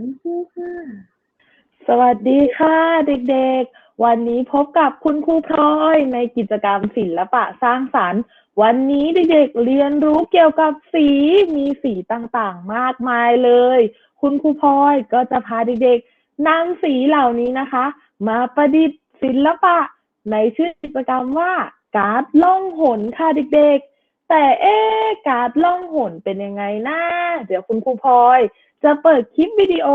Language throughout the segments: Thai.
คุณครูค่ะ สวัสดีค่ะ เด็กๆ วันนี้พบกับคุณครูพลอยในกิจกรรมศิลปะสร้างสรรค์ วันนี้เด็กๆ เรียนรู้เกี่ยวกับสีมีสีต่างๆ มากมายเลย คุณครูพลอยก็จะพาเด็กๆนำสีเหล่านี้นะคะ มาประดิษฐ์ศิลปะ ในชื่อกิจกรรมว่า การ์ดล่องหนค่ะเด็กๆ แต่เอ๊ะการ์ดล่องหนเป็นยังไงนะเดี๋ยวคุณครูพลอย จะเปิดคลิปวิดีโอ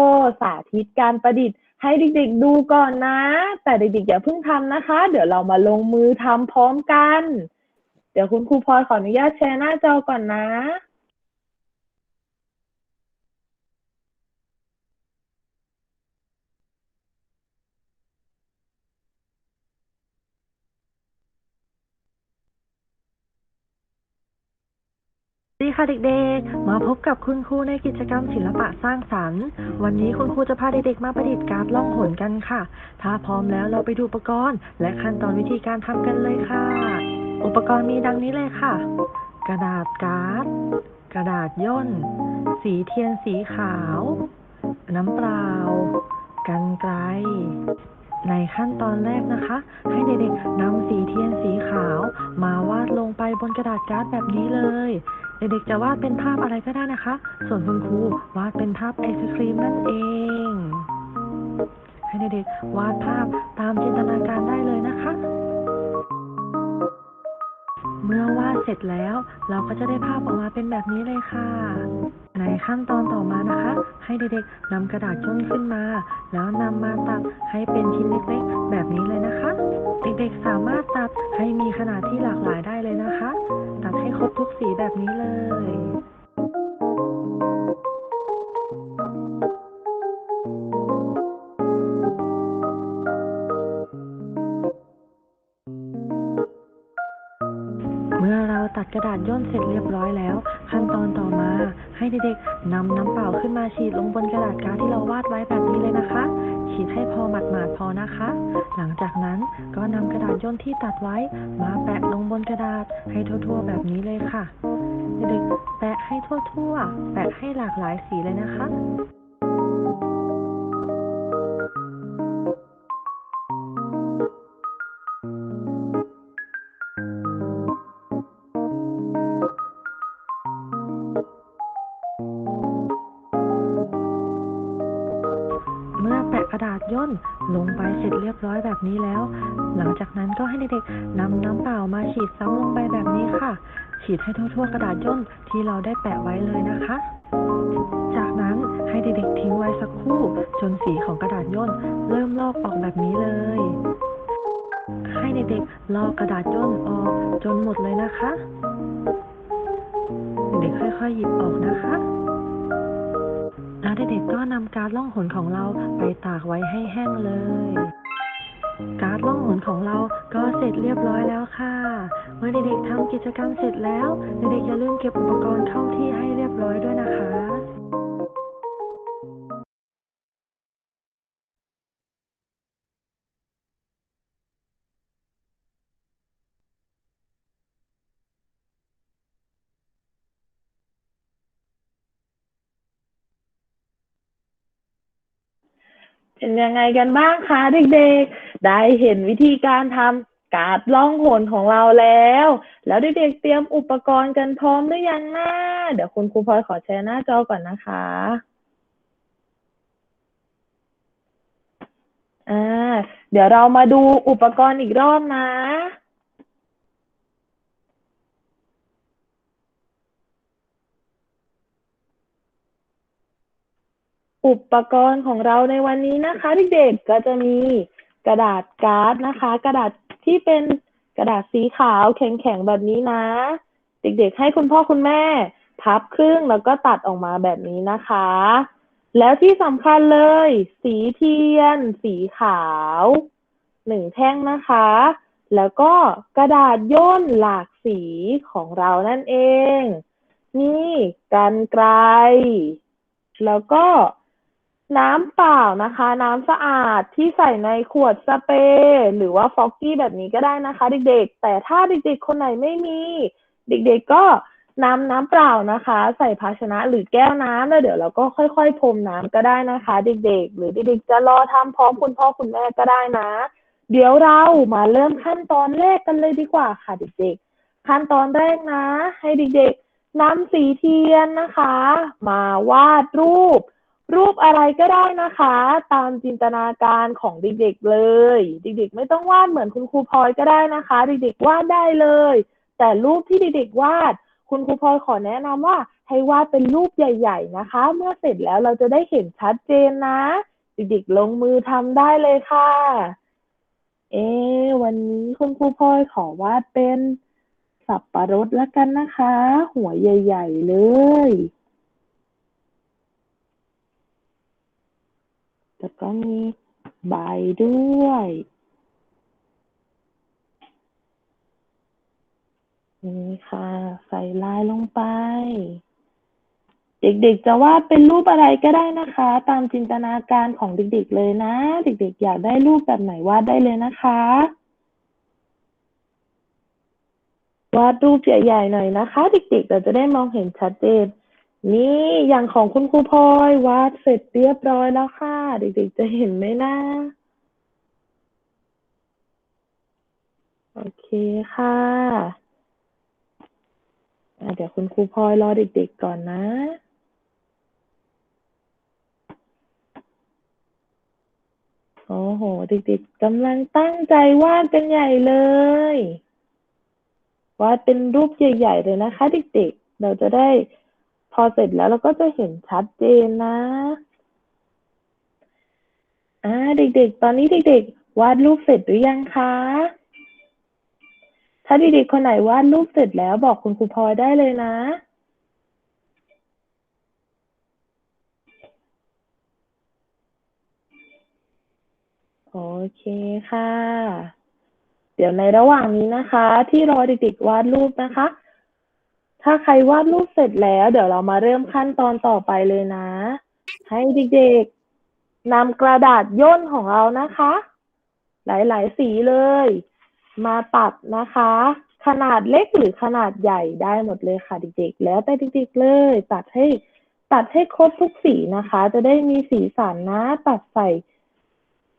สาธิตการประดิษฐ์ ให้เด็กๆดูก่อนนะ แต่เด็กๆอย่าเพิ่งทำนะคะ เดี๋ยวเรามาลงมือทำพร้อมกัน เดี๋ยวคุณครูพลอยขออนุญาตแชร์หน้าจอก่อนนะ ค่ะเด็กๆ มาพบกับคุณครูในกิจกรรมศิลปะสร้างสรรค์ วันนี้คุณครูจะพาเด็กๆมาประดิษฐ์การ์ดล่องหนกันค่ะ ถ้าพร้อมแล้วเราไปดูอุปกรณ์ และขั้นตอนวิธีการทำกันเลยค่ะ อุปกรณ์มีดังนี้เลยค่ะ กระดาษการ์ด กระดาษย่น สีเทียนสีขาว น้ำเปล่า กันไกล ในขั้นตอนแรกนะคะ ให้เด็กๆนำสีเทียนสีขาว มาวาดลงไปบนกระดาษการ์ดแบบนี้เลย เด็กๆจะวาดเป็นภาพอะไรก็ได้นะคะ ส่วนคุณครูวาดเป็นภาพไอศครีมนั่นเอง ให้เด็กๆวาดภาพตามจินตนาการได้เลยนะคะ เมื่อวาดเสร็จแล้ว เราก็จะได้ภาพออกมาเป็นแบบนี้เลยค่ะ ในขั้นตอนต่อมานะคะ ให้เด็กๆนำกระดาษจ้นขึ้นมา แล้วนำมาตัดให้เป็นชิ้นเล็กๆ แบบนี้เลยนะคะ เด็กๆสามารถตัดให้มีขนาดที่หลากหลายได้เลยนะคะ ให้ครบทุกสีแบบนี้เลย เมื่อเราตัดกระดาษย่นเสร็จเรียบร้อยแล้ว ขั้นตอนต่อมาให้เด็กๆนำน้ำเปล่าขึ้นมาฉีดลงบนกระดาษการ์ดที่เราวาดไว้แบบนี้เลยนะคะ ฉีดให้พอหมาดๆพอนะคะ หลังจากนั้นก็นำกระดาษย่นที่ตัดไว้ มาแปะลงบนกระดาษให้ทั่วๆ แบบนี้เลยค่ะ เด็กๆแปะให้ทั่วๆ แปะให้หลากหลายสีเลยนะคะ ลงไปเสร็จเรียบร้อยแบบนี้แล้ว หลังจากนั้นก็ให้เด็กๆนำน้ำเปล่ามาฉีดซ้ำลงไปแบบนี้ค่ะ ฉีดให้ทั่วๆกระดาษย่นที่เราได้แปะไว้เลยนะคะ จากนั้นให้เด็กๆทิ้งไว้สักครู่จนสีของกระดาษย่นเริ่มลอกออกแบบนี้เลย ให้เด็กๆลอกกระดาษย่นออกจนหมดเลยนะคะ เด็กๆค่อยๆหยิบออกนะคะ เด็กก็นำการล่องหนของเราไปตากไว้ให้แห้งเลย การล่องหนของเราก็เสร็จเรียบร้อยแล้วค่ะ เมื่อเด็กๆทำกิจกรรมเสร็จแล้ว เด็กๆอย่าลืมเก็บอุปกรณ์เข้าที่ให้เรียบร้อยด้วยนะคะ เป็นยังไงกันบ้างคะเด็กๆ ได้เห็นวิธีการทำการ์ดล่องหนของเราแล้ว แล้วเด็กๆเตรียมอุปกรณ์กันพร้อมหรือยังนะเดี๋ยวคุณครูพลอยขอแชร์หน้าจอก่อนนะคะอ่าเดี๋ยวเรามาดูอุปกรณ์อีกรอบนะ อุปกรณ์ของเราในวันนี้นะคะเด็กๆก็จะมีกระดาษการ์ดนะคะ กระดาษที่เป็นกระดาษสีขาวแข็งๆแบบนี้นะ เด็กๆ ให้คุณพ่อคุณแม่พับครึ่งแล้วก็ตัดออกมาแบบนี้นะคะ แล้วที่สำคัญเลย สีเทียน สีขาวหนึ่งแท่งนะคะ แล้วก็กระดาษย่นหลากสีของเรานั่นเอง นี่กันไกล แล้วก็ น้ำเปล่านะคะ น้ำสะอาดที่ใส่ในขวดสเปรย์หรือว่าฟอกกี้แบบนี้ก็ได้นะคะ เด็กๆ แต่ถ้าเด็กๆ คนไหนไม่มี เด็กๆก็น้ำน้ำเปล่านะคะ ใส่ภาชนะหรือแก้วน้ำแล้วเดี๋ยวเราก็ค่อย ๆพรมน้ำก็ได้นะคะ เด็กๆ หรือเด็กๆจะรอทำพร้อมคุณพ่อคุณแม่ก็ได้นะ เดี๋ยวเรามาเริ่มขั้นตอนแรกกันเลยดีกว่าค่ะเด็กๆ ขั้นตอนแรกนะ ให้เด็กๆนำสีเทียนนะคะ มาวาดรูป รูปอะไรก็ได้นะคะ ตามจินตนาการของเด็กๆเลย เด็กๆ ไม่ต้องวาดเหมือนคุณครูพลอยก็ได้นะคะ เด็กๆวาดได้เลย แต่รูปที่เด็กๆวาด คุณครูพลอยขอแนะนำว่า ให้วาดเป็นรูปใหญ่ ๆ นะคะ เมื่อเสร็จแล้วเราจะได้เห็นชัดเจนนะ เด็กๆลงมือทำได้เลยค่ะ เอ๊วันนี้คุณครูพลอยขอวาดเป็นสับประรดแล้วกันนะคะ หัวใหญ่ ๆ เลย แล้วก็มีใบด้วย นี่ค่ะ ใส่ลายลงไป เด็กๆ จะวาดเป็นรูปอะไรก็ได้นะคะ ตามจินตนาการของเด็กๆเลยนะ เด็กๆ อยากได้รูปแบบไหนวาดได้เลยนะคะ วาดรูปใหญ่ๆหน่อยนะคะ เด็กๆ เราจะได้มองเห็นชัดเจน นี่อย่างของคุณครูพลอยวาดเสร็จเรียบร้อยแล้วค่ะ เด็กๆจะเห็นไหมนะโอเคค่ะะเดี๋ยวคุณครูพลอยรอเด็กๆก่อนนะโอ้โห เด็กๆกำลังตั้งใจวาดกันใหญ่เลย วาดเป็นรูปใหญ่ๆเลยนะคะ เด็กๆ เราจะได้ พอเสร็จแล้วเราก็จะเห็นชัดเจนนะอ่าเด็กๆ ตอนนี้เด็กๆ วาดรูปเสร็จหรือยังคะ ถ้าเด็กๆ คนไหนวาดรูปเสร็จแล้วบอกคุณครูพลอยได้เลยนะโอเคค่ะ เดี๋ยวในระหว่างนี้นะคะ ที่รอเด็กๆวาดรูปนะคะ ถ้าใครวาดรูปเสร็จแล้ว เดี๋ยวเรามาเริ่มขั้นตอนต่อไปเลยนะ ให้เด็กๆนำกระดาษย่นของเรานะคะ หลายๆ สีเลย มาตัดนะคะ ขนาดเล็กหรือขนาดใหญ่ได้หมดเลยค่ะเด็กๆ แล้วแต่เด็กๆเลย ตัดให้ตัดให้ครบทุกสีนะคะ จะได้มีสีสันนะ ตัดใส่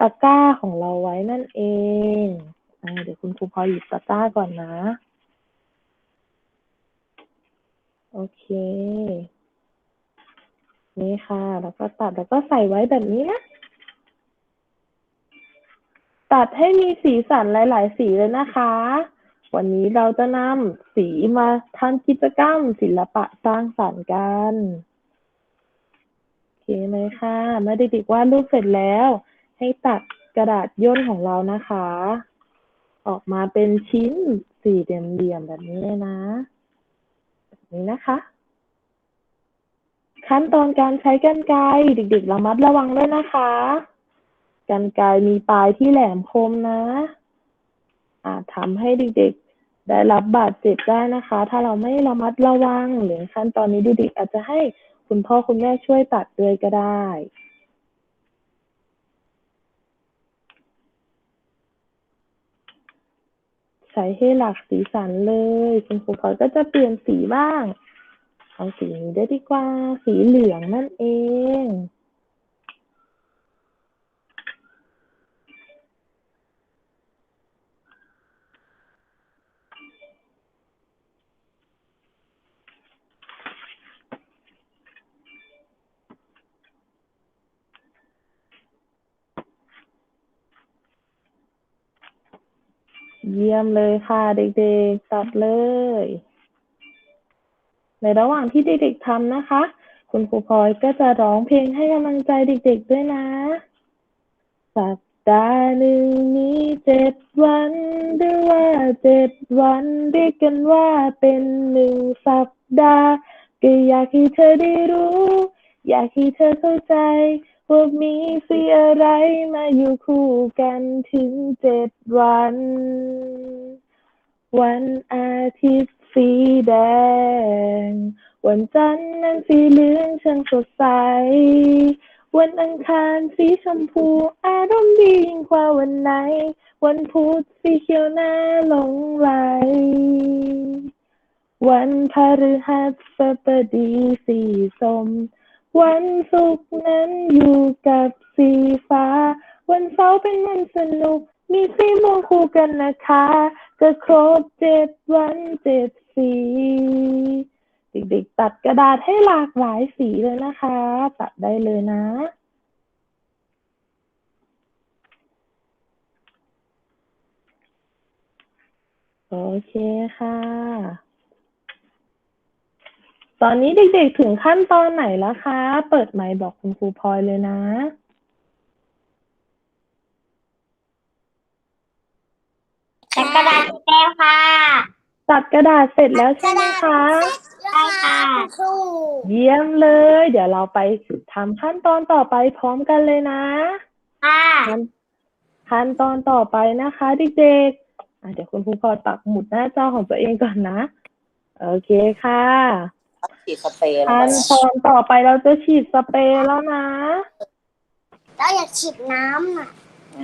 ตะกร้าของเราไว้นั่นเองอเดี๋ยวคุณครูพอหยิบตะกร้าก่อนนะ โอเค นี่ค่ะ แล้วก็ตัดแล้วก็ใส่ไว้แบบนี้นะ ตัดให้มีสีสันหลาย ๆ สีเลยนะคะ วันนี้เราจะนำสีมาทำกิจกรรมศิลปะสร้างสรรค์กันโอเคไหมคะเมื่อเด็กๆวาดรูปเสร็จแล้ว ให้ตัดกระดาษย่นของเรานะคะ ออกมาเป็นชิ้นสี่เหลี่ยมๆแบบนี้เลยนะ นี้นะคะ ขั้นตอนการใช้กรรไกรเด็กๆระมัดระวังด้วยนะคะกรรไกรมีปลายที่แหลมคมนะ อาจทำให้เด็กๆ ได้รับบาดเจ็บได้นะคะ ถ้าเราไม่ระมัดระวังหรือขั้นตอนนี้เด็กๆอาจจะให้คุณพ่อคุณแม่ช่วยตัดด้วยก็ได้ ใช้ให้หลากสีสันเลย คุณครูเขาก็จะเปลี่ยนสีบ้าง เอาสีนี้ได้ดีกว่า สีเหลืองนั่นเอง เยี่ยมเลยค่ะ เด็กๆ ตัดเลย ในระหว่างที่เด็กๆทำนะคะ คุณครูพลอยก็จะร้องเพลงให้กำลังใจเด็กๆด้วยนะสัปดาห์หนึ่งมีเจ็ดวันหรือว่าเจ็ดวันเรียกกันว่าเป็นหนึ่งสัปดาห์ก็อยากให้เธอได้รู้ อยากให้เธอเข้าใจ ว่ามีสีอะไรมาอยู่คู่กันถึงเจ็ดวัน วันอาทิตย์สีแดง วันจันทร์นั้นสีเหลืองช่างสดใส วันอังคารสีชมพูอารมณ์ดียิ่งกว่าวันไหน วันพุธสีเขียวน่าหลงไหล วันพฤหัสบดีสีส้ม วันศุกร์นั้นอยู่กับสีฟ้า วันเสาร์เป็นวันสนุก มีสีม่วงคู่กันนะคะก็ครบเจ็ดวันเจ็ดสีเด็กๆตัดกระดาษให้หลากหลายสีเลยนะคะ ตัดได้เลยนะ โอเคค่ะ ตอนนี้เด็กๆถึงขั้นตอนไหนแล้วคะ เปิดไมค์บอกคุณครูพลอยเลยนะ จักกระดาษสีแดงค่ะตัดกระดาษเสร็จแล้วใช่ไหมคะ ใช่ค่ะครูเยี่ยมเลย เดี๋ยวเราไปทำขั้นตอนต่อไปพร้อมกันเลยนะ ค่ะขั้นขั้นตอนต่อไปนะคะเด็กๆอะเดี๋ยวคุณครูพลอยปักหมุดหน้าจอของตัวเองก่อนนะ โอเคค่ะ ฉีดสเปรย์ลงขั้ไปนตอนต่อไปเราจะฉีดสเปรย์แล้วนะเราอยากฉีดน้ำอะ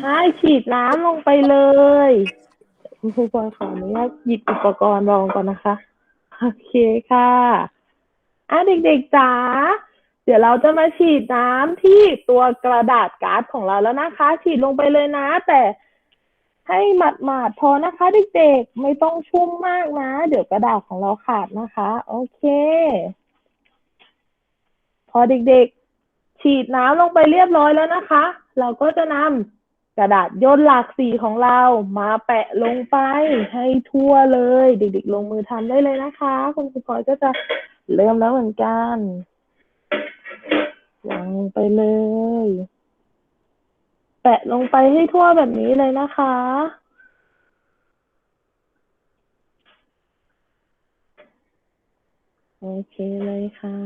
ใช่ฉีดน้ำลงไปเลยคุณครูพลอยขออนุญาตหยิบอุปกรณ์รองก่อนนะคะ โอเคค่ะอะเด็กๆจ๋าเดี๋ยวเราจะมาฉีดน้ำที่ตัวกระดาษการ์ดของเราแล้วนะคะ ฉีดลงไปเลยนะ แต่ ให้หมาดๆพอนะคะเด็กๆ ไม่ต้องชุ่มมากนะ เดี๋ยวกระดาษของเราขาดนะคะ โอเค พอเด็กๆ ฉีดน้ำลงไปเรียบร้อยแล้วนะคะ เราก็จะนำกระดาษย่นหลากสีของเรา มาแปะลงไปให้ทั่วเลย เด็กๆ ลงมือทำได้เลยนะคะ คุณครูพลอยก็จะเริ่มแล้วเหมือนกันวางไปเลย แปะลงไปให้ทั่วแบบนี้เลยนะคะ โอเคเลยค่ะ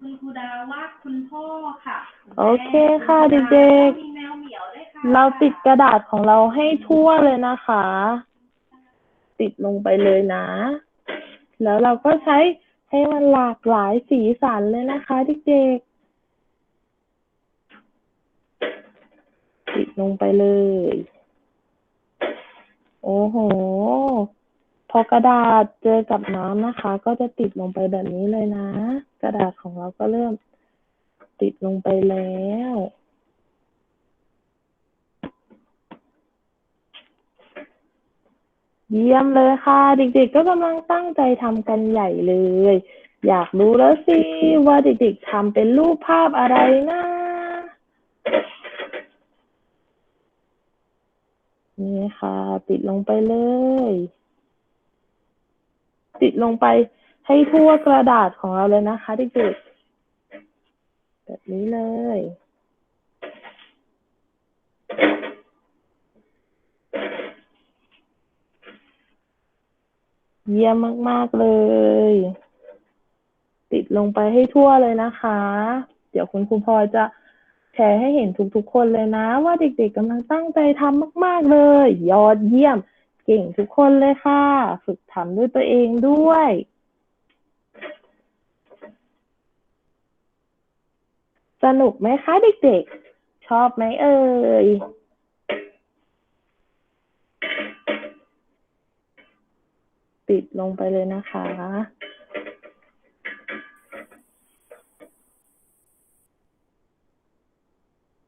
คุณครูดาวาดคุณพ่อค่ะโอเคค่ะเด็กๆมีแมวเหมียวด้วยค่ะ เราติดกระดาษของเราให้ทั่วเลยนะคะ ติดลงไปเลยนะ แล้วเราก็ใช้ ให้มันหลากหลายสีสันเลยนะคะเด็กๆติดลงไปเลย โอ้โห พอกระดาษเจอกับน้ำนะคะ ก็จะติดลงไปแบบนี้เลยนะ กระดาษของเราก็เริ่มติดลงไปแล้ว เยี่ยมเลยค่ะ เด็กๆก็กำลังตั้งใจทำกันใหญ่เลย อยากรู้แล้วสิว่าเด็กๆทำเป็นรูปภาพอะไรนะนี่ค่ะ ติดลงไปเลย ติดลงไปให้ทั่วกระดาษของเราเลยนะคะเด็กๆแบบนี้เลย เยี่ยมมาก ๆ เลย ติดลงไปให้ทั่วเลยนะคะ เดี๋ยวคุณครูพลอยจะแชร์ให้เห็นทุกๆ คนเลยนะ ว่าเด็กๆกำลังตั้งใจทำมาก ๆ เลย ยอดเยี่ยม เก่งทุกคนเลยค่ะ ฝึกทำด้วยตัวเองด้วยสนุกไหมคะเด็กๆ ชอบไหมเอ่ย ติดลงไปเลยนะคะ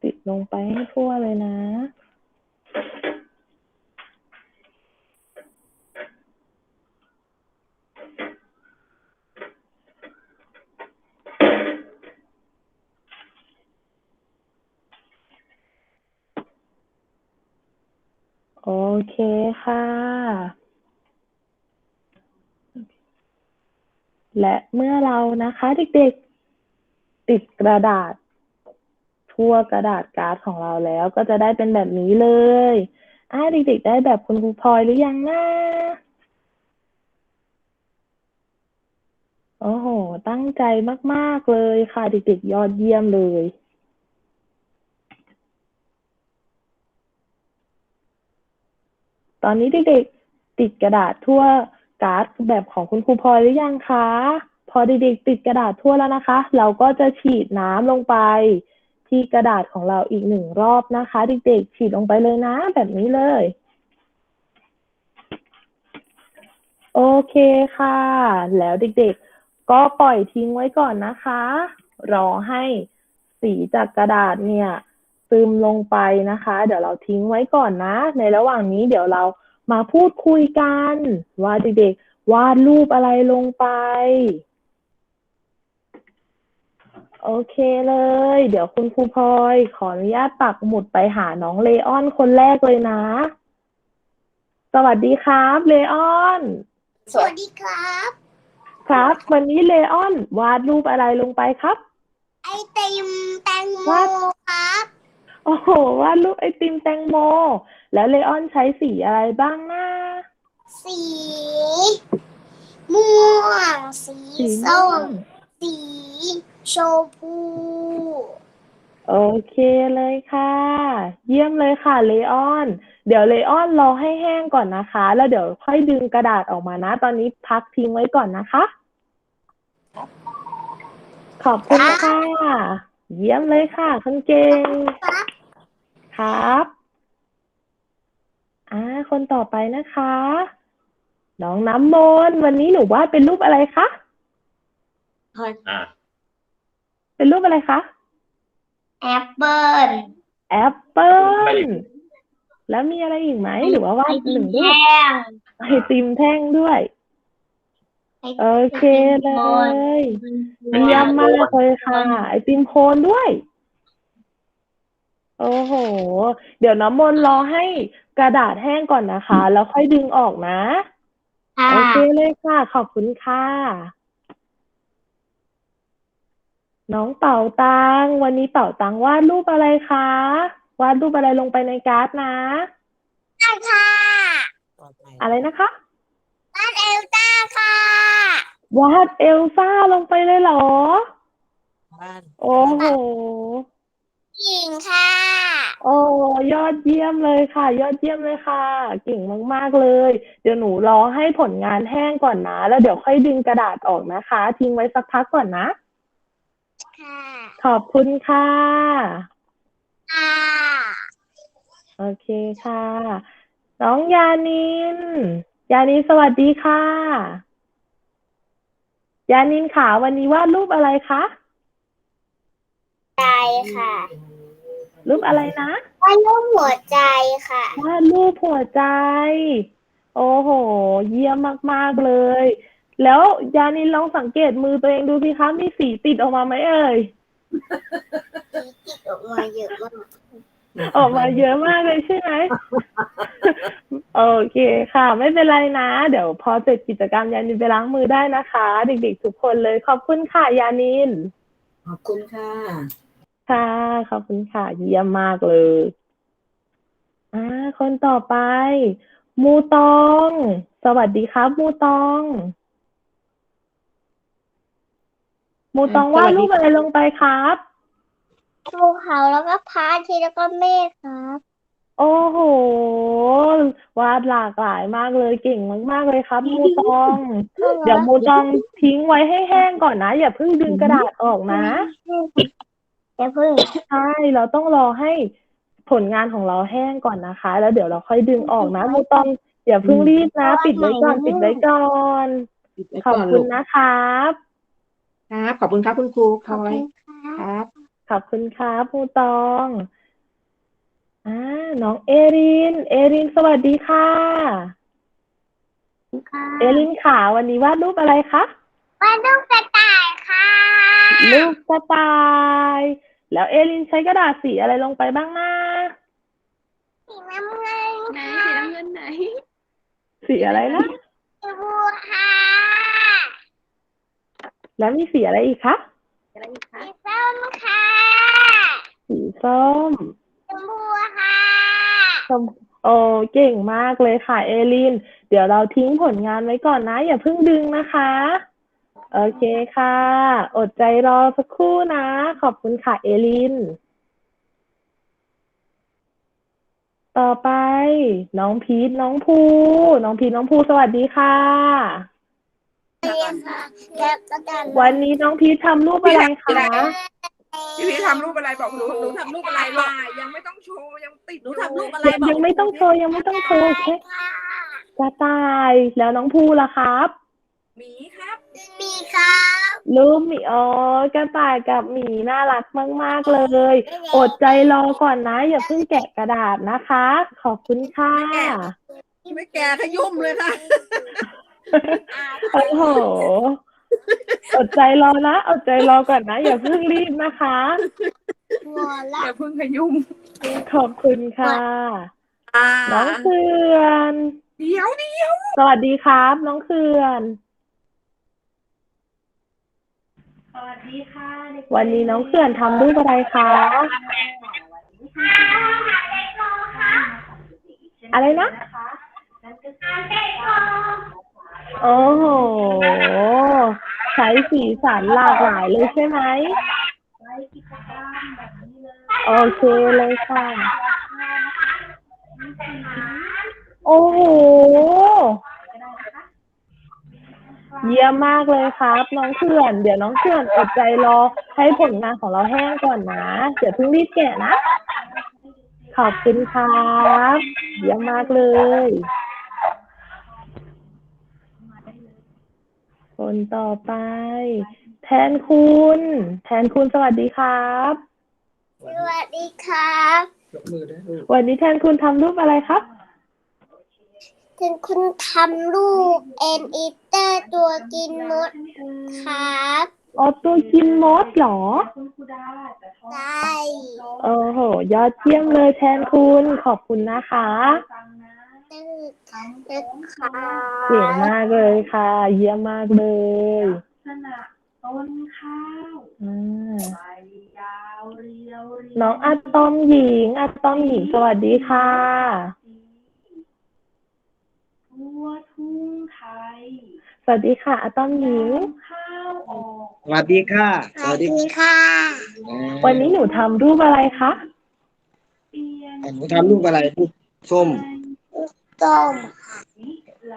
ติดลงไปให้ทั่วเลยนะโอเคค่ะ และเมื่อเรานะคะ เด็กๆ ติดกระดาษ ทั่วกระดาษการ์ดของเราแล้ว ก็จะได้เป็นแบบนี้เลยอ่าเด็กๆ ได้แบบคุณครูพลอยหรือยังนะโอ้โห ตั้งใจมากๆเลยค่ะ เด็กๆ ยอดเยี่ยมเลย ตอนนี้เด็กๆ ติดกระดาษทั่ว การ์ดแบบของคุณครูพลอยหรือยังคะ พอเด็กๆติดกระดาษทั่วแล้วนะคะ เราก็จะฉีดน้ำลงไป ที่กระดาษของเราอีกหนึ่งรอบนะคะ เด็กๆ ฉีดลงไปเลยนะ แบบนี้เลย โอเคค่ะ แล้วเด็กๆ ก็ปล่อยทิ้งไว้ก่อนนะคะ รอให้สีจากกระดาษเนี่ยซึมลงไปนะคะ เดี๋ยวเราทิ้งไว้ก่อนนะ ในระหว่างนี้เดี๋ยวเรา มาพูดคุยกัน ว่าเด็กๆวาดรูปอะไรลงไป โอเคเลย เดี๋ยวคุณครูพลอย ขออนุญาตปักหมุดไปหาน้องเลออนคนแรกเลยนะ สวัสดีครับ เลออน สวัสดีครับ ครับ วันนี้เลออน วาดรูปอะไรลงไปครับ ไอติมแตงโมว่าครับ โอ้โหวาดรูปไอติมแตงโม แล้วเลออนใช้สีอะไรบ้างนะสี ม่วง สีสีม่ส้วมงสีชมพู โอเคเลยค่ะ เยี่ยมเลยค่ะเลออน เดี๋ยวเลออนรอให้แห้งก่อนนะคะ แล้วเดี๋ยวค่อยดึงกระดาษออกมานะ ตอนนี้พักทิ้งไว้ก่อนนะคะ ขอบคุณค่ะ เยี่ยมเลยค่ะคุณเก่งครับครับ อ่าคนต่อไปนะคะ น้องน้ำมนต์วันนี้หนูวาดเป็นรูปอะไรคะอ่าเป็นรูปอะไรคะแอปเปิ้ลแอปเปิ้ไม่ลได้แล้วมีอะไรอีกไหมหรือว่าวาดหนึ่งรูปงไอติมแท่งด้วย โอเคเลยเยี่ยมมากเลยค่ะ ไอติมโคนด้วย โอ้โห เดี๋ยวน้ำมนต์รอให้ กระดาษแห้งก่อนนะคะ แล้วค่อยดึงออกนะค่ะโอเคเลยค่ะ ขอบคุณค่ะ น้องเป่าตังวันนี้เป่าตังวาดรูปอะไรคะวาดรูปอะไรลงไปในการ์ดนะได้ค่ะ อะไรนะคะบ้านเอลต้าค่ะวาดเอลซ่าลงไปเลยเหรอบ้านโอ้โหหญิงค่ะ โอ้ยอดเยี่ยมเลยค่ะ ยอดเยี่ยมเลยค่ะ เก่งมาก ๆ เลย เดี๋ยวหนูรอให้ผลงานแห้งก่อนนะ แล้วเดี๋ยวค่อยดึงกระดาษออกนะคะ ทิ้งไว้สักพักก่อนนะ ค่ะ ขอบคุณค่ะค่ะโอเคค่ะ น้องยานิน ยานินสวัสดีค่ะ ยานินขาวันนี้วาดรูปอะไรคะ ใจค่ะ รูปอะไรนะว่ารูปหัวใจค่ะวาดรูปหัวใจ โอ้โห เยี่ยมมากๆเลย แล้วยานินลองสังเกตมือตัวเองดูสิคะมีสีติดออกมาไหมเอ่ยติดออกมาเยอะมากออกมาเยอะมากเลยใช่ไหมโอเคค่ะ ไม่เป็นไรนะ เดี๋ยวพอเสร็จกิจกรรมยานินไปล้างมือได้นะคะ เด็กๆทุกคนเลยขอบคุณค่ะยานิน ขอบคุณค่ะ ค่ะ ขอบคุณค่ะ เยี่ยมมากเลยอ่าคนต่อไป มูตอง สวัสดีครับ มูตอง มูตองอืมวาดสวัสดีรูปอะไรลงไปครับ ภูเขาแล้วก็พระอาทิตย์แล้วก็เมฆครับ โอ้โห วาดหลากหลายมากเลยเก่งมาก ๆ เลยครับ มูตอง เดี๋ยวมูตองทิ้งไว้ให้แห้งก่อนนะ อย่าเพิ่งดึงกระดาษออกนะ อย่าเพิ่งใช่เราต้องรอให้ผลงานของเราแห้งก่อนนะคะ แล้วเดี๋ยวเราค่อยดึงออกนะมูตองอย่าเพิ่งรีบนะ ปิดไว้ก่อนปิดไว้ก่อนปิดไว้ขอบก่อนคุลูณกนะครับ ครับขอบคุณครับคุณครูพขอบลอยคุณค่ะครับ ขอบคุณครับมูตองอ่าน้องเอริน เอรินสวัสดีค่ะเอรินขาวันนี้วาดรูปอะไรคะ วาดรูปกระต่ายค่ะ รูปกระต่าย แล้วเอลินใช้กระดาษสีอะไรลงไปบ้างนะสีน้ำเงินไหนค่ะสีน้ำเงินไหน สีอะไรนะสีบัวค่ะแล้วมีสีอะไรอีกคะอะไรอีกคะสีส้มค่ะสีส้มสีบัวค่ะชมโอ้เก่งมากเลยค่ะ เอลิน เดี๋ยวเราทิ้งผลงานไว้ก่อนนะ อย่าเพิ่งดึงนะคะ โอเคค่ะ อดใจรอสักครู่นะ ขอบคุณค่ะ เอลิน ต่อไป น้องพีทน้องภูน้องพีทน้องภูสวัสดีค่ะเรียนค่ะแล้วก็ดันวันนี้น้องพีททำรูปอะไรคะ พี่พีทำรูปอะไรบอกหนูหนูทำรูปอะไรล่ะยังไม่ต้องโชว์ยังติดหนูทำรูปอะไรยังยังไม่ต้องโชว์ยังไม่ต้องโชว์แค่กระต่ายแล้วน้องภูล่ะครับหมีครับ มีครับรูปหมีอ๋อกระต่ายกับหมีน่ารักมาก ๆ เลย อดใจรอก่อนนะ อย่าเพิ่งแกะกระดาษนะคะ ขอบคุณค่ะไม่แก่ขยุ่มเลยค่ะโอ้โหอดใจรอนะอดใจรอก่อนนะ อย่าเพิ่งรีบนะคะหมดละอย่าเพิ่งขยุ่มขอบคุณค่ะอ่าน้องเขื่อนเดี๋ยวดิสวัสดีครับ น้องเขื่อน ส วัสดีค่ะเด็กๆวันนี้น้องเขื่อนทำรูปอะไรคะอะไรนะนั่นก็คือโอ้โหใช้สีสันหลากหลายเลยใช่ไหมไว้กิจกรรมแบบนี้เลยโอเคเลยค่ะ โอ้โห เยี่ยมมากเลยครับ น้องเขื่อน เดี๋ยวน้องเขื่อนอดใจรอให้ผลงานของเราแห้งก่อนนะเดี๋ยวเพิ่งรีบแกะนะ ขอบคุณครับ เยี่ยมมากเลยคนต่อไป แทนคุณ แทนคุณสวัสดีครับ สวัสดีครับ วันนี้แทนคุณทำรูปอะไรครับ ถึงคุณทำรูปเอ็นอีเตอร์ตัวกินมดครับออตัวกินมดเหรอคุณครูดาแต่ทอได้โอ้โห ยอดเยี่ยมเลยแทนคุณ ขอบคุณนะคะฟังนะตึกนะคะเก่งมากเลยค่ะ เยี่ยมมากเลยลักษณะต้นข้าวอืมใบยาวเรียวเรียวน้องอะตอมหญิงอะตอมหญิง สวัสดีค่ะ ทั่วทุ่งไทย สวัสดีค่ะอะตอมหญิง ข้าวออกสวัสดีค่ะ สวัสดีค่ะวันนี้หนูทำรูปอะไรคะ เปลี่ยนหนูทำรูปอะไรรูปส้ม ต้มวิไล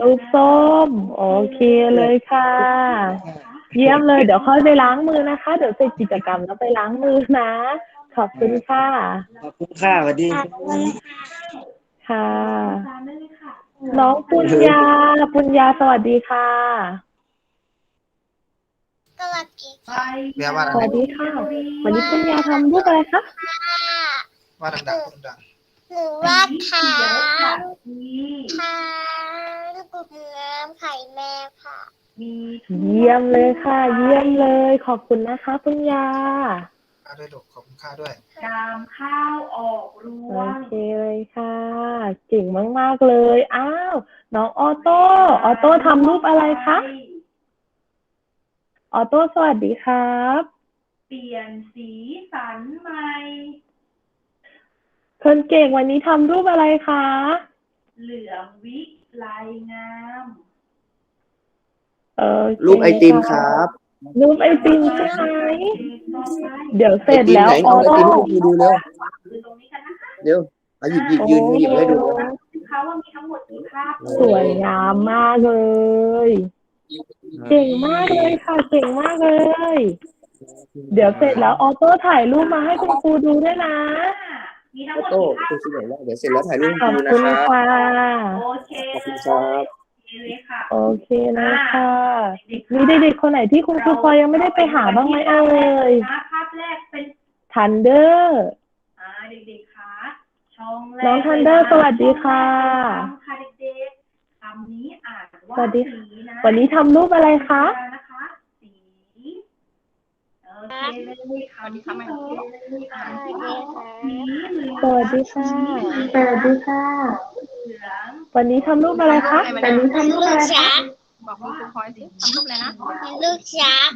รูปส้ม โอเคเลยค่ะ เยี่ยมเลย เดี๋ยวค่อยไปล้างมือนะคะ เดี๋ยวเสร็จกิจกรรมแล้วไปล้างมือนะ ขอบคุณค่ะ ขอบคุณค่ะสวัสดีค่ะ ตามได้เลยค่ะ น้องปุญญา ปุญญาสวัสดีค่ะ สวัสดีใบแปลว่าอะไรสวัสดีค่ะ วันนี้ปุญญาทำรูปอะไรคะค่ะว่าดังๆพูดดังหรือว่าทาเขียวค่ะนมีทานลูกน้ำไข่แม่ค่ะมีเยี่ยมเลยค่ะ เยี่ยมเลย ขอบคุณนะคะ ปุญญา ค่าด้วยลูกขอบคุณค่าด้วยกามข้าวออกรวโองเคเลยค่ะเก่งมาก ๆ เลย อ้าว น้องออโต้ ออโต้ทำรูปอะไรคะ ออโต้สวัสดีครับ เปลี่ยนสีสันใหม่คนเก่งวันนี้ทำรูปอะไรคะ เหลืองวิไลงาม เออรูปไอติมครับ รูปไอติมใช่ไหมต่อไปเดี๋ยวเสไอร็จติมแล้วไหนออเอาไอโต้ติมให้ครูดูเร็วคือตรงนี้กันนะคะเร็วมาหยิบหยิบยืนหยิบให้ดูเขาว่ามีทั้งหมดกี่ภาพสวยงามมากเลย เก่งมากเลยค่ะ เก่งมากเลย เดี๋ยวเสร็จแล้วออโต้ถ่ายรูปมาให้คุณครูดูด้วยนะมีทั้งโอหมดโต้กี่ภาพคุณสิไหนแล้วเดี๋ยวเสร็จแล้วถ่ายรูปขอบให้ดูนะคุณครับค่ะโอเคขอบคุณครับ เลยค่ะ โอเคนะคะมีเด็กๆคนไหนที่คุณครูพลอยยังไม่ได้ไปหาบ้างไหมเอ่ยนะภาพแรกเป็นทันเดอร์อ่าเด็กๆคะช่องแรกน้อง Thunder สวัสดีค่ะคำค่ะเด็กๆคำนี้อ่านว่าสวัสดีสีนะวันนี้ทำรูปอะไรคะ นะคะสีโอเคเลยคำที่ สองเลยอ่านว่าสีเหลืองสวัสดีค่ะ สวัสดีค่ะเหลืองวันนี้ทำรูปอะไรคะ วันนี้ทำรูปลูอะไรกช้างบอกคุณครูพลอยสิทำรูปอะไรนะลูกช้าง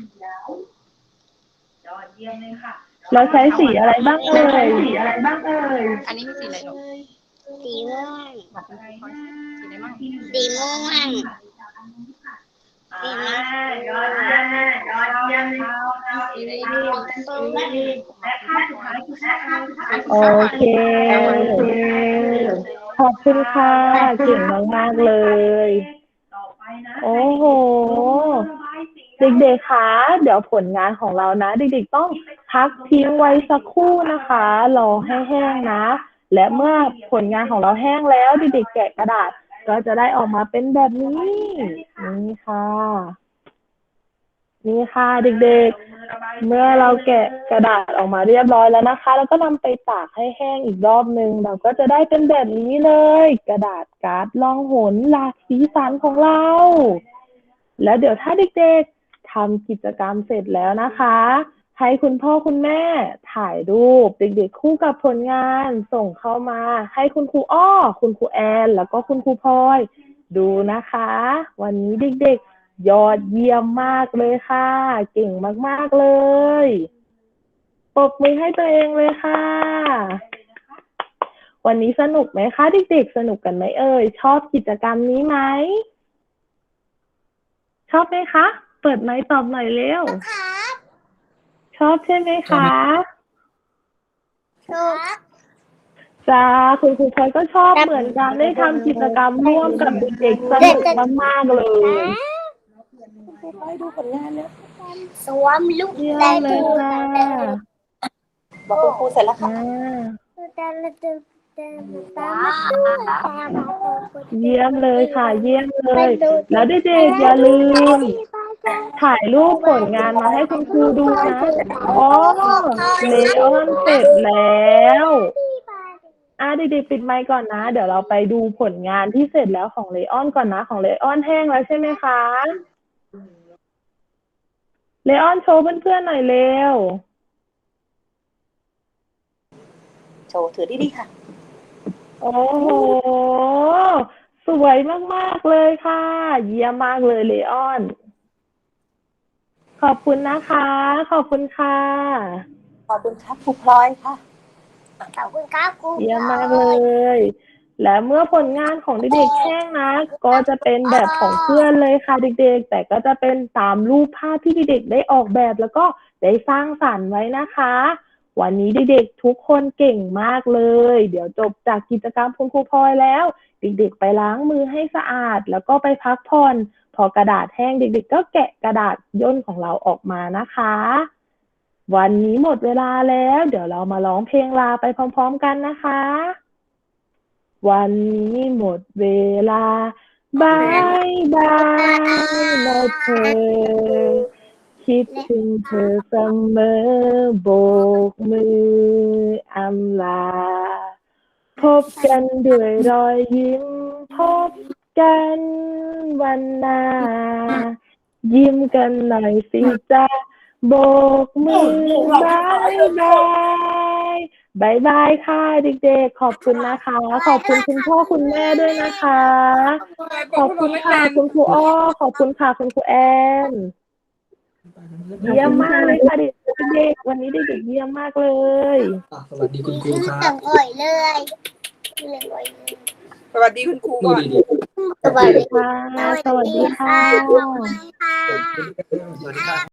ยอดเยี่ยมเลยค่ะ เราใช้สีอะไรบ้างเอ่ย สีอะไรบ้างเอ่ย อันนี้มีสีอะไรลูกสีม่วงบอกคุณครูพลอยสีอะไรบ้างสีม่วง อ่ายอดเยี่ยมยอดเยี่ยมเอาเอาเอเอและภาพสุดท้ายคือภาพสุดท้ายโอเคขอบคุณค่ะเก่งมากๆเลยต่อไปนะโอ้โหระบายสีเด็กๆ คะ เดี๋ยวผลงานของเรานะ เด็กๆ ต้องพักทิ้งไว้สักครู่นะคะ รอให้แห้งนะ และเมื่อผลงานของเราแห้งแล้ว เด็กๆ แกะกระดาษ ก็จะได้ออกมาเป็นแบบนี้ นี่ค่ะ นี่ค่ะเด็กๆ เมื่อเราแกะกระดาษออกมาเรียบร้อยแล้วนะคะ แล้วก็นำไปตากให้แห้งอีกรอบหนึ่งเราก็จะได้เป็นแบบนี้เลย กระดาษการ์ดล่องหนหลากสีสันของเรา แล้วเดี๋ยวถ้าเด็กๆทำกิจกรรมเสร็จแล้วนะคะ ให้คุณพ่อคุณแม่ถ่ายรูปเด็กๆคู่กับผลงานส่งเข้ามา ให้คุณครูอ้อ คุณครูแอน แล้วก็คุณครูพลอย ดูนะคะ วันนี้เด็กๆ ยอดเยี่ยมมากเลยค่ะ เก่งมากๆเลยปรบมือให้ตัวเองเลยค่ะ วันนี้สนุกไหมคะเด็กๆ สนุกกันไหมเอ่ย ชอบกิจกรรมนี้ไหม ชอบไหมคะ เปิดไมค์ตอบหน่อยเร็วครับช อบใช่ไหมคะครับจ้าคุณครูพลอยก็ชอบเหมือนกันได้ทำกิจกรรมร่วมกับเด็กๆสนุกมากๆเลยไปดูผลงานแล้วสวมลูกเยี่ยได้มเลดูยค่ะบอกคุณครูเสร็จแล้วค่ะอ่าแต่ละเดิมเดิมตามมาด้วยตามมาด้วยเยี่ยมเลยค่ะ เยี่ยมเลย แล้วเด็กๆอย่าลืม ถ่ายรูปผลงานมาให้คุณครูดูนะอ๋อเลออนเสร็จแล้วอะเด็กๆปิดไมค์ก่อนนะ เดี๋ยวเราไปดูผลงานที่เสร็จแล้วของเลออนก่อนนะ ของเลออนแห้งแล้วใช่ไหมคะ เลออนโชว์เพื่อนๆหน่อยเร็ว โชว์ถือดีๆค่ะ โอ้โห สวยมากๆเลยค่ะ เยี่ยมมากเลยเลออน ขอบคุณนะคะ ขอบคุณค่ะ ขอบคุณครับครูพลอยค่ะ ขอบคุณครับครูเยี่ยมมากเลย และเมื่อผลงานของเด็กๆแห้งนะ ก็จะเป็นแบบของเพื่อนเลยค่ะเด็กๆ แต่ก็จะเป็นตามรูปภาพที่เด็กๆได้ออกแบบแล้วก็ได้สร้างสรรค์ไว้นะคะ วันนี้เด็กๆทุกคนเก่งมากเลย เดี๋ยวจบจากกิจกรรมคุณครูพลอยแล้ว เด็กๆไปล้างมือให้สะอาด แล้วก็ไปพักผ่อน พอกระดาษแห้งเด็กๆ ก็แกะกระดาษย่นของเราออกมานะคะ วันนี้หมดเวลาแล้ว เดี๋ยวเรามาร้องเพลงลาไปพร้อม ๆ กันนะคะ วันนี้หมดเวลาบายบายนะเธอ คิดถึงเธอเสมอโบกมืออำลา พบกันด้วยรอยยิ้มพบ กันวันหน้า ยิ้มกันหน่อยสิจ้าโบกมือบายบายบายบายค่ะเด็กๆ ขอบคุณนะคะ ขอบคุณคุณพ่อคุณแม่ด้วยนะคะ ขอบคุณค่ะคุณครูอ้อ ขอบคุณค่ะคุณครูแอนเยี่ยมมากเลยค่ะเด็กๆวันนี้เด็กๆเยี่ยมมากเลยอะสวัสดีคุณครูครัต่าบงอ่อยเลยเลยอ่อยเลย สวัสดีคุณครูมืก่ออนดีสวัสดีค่ะ สวัสดีค่ะ สวัสดีค่ะๆสวัสดีครับ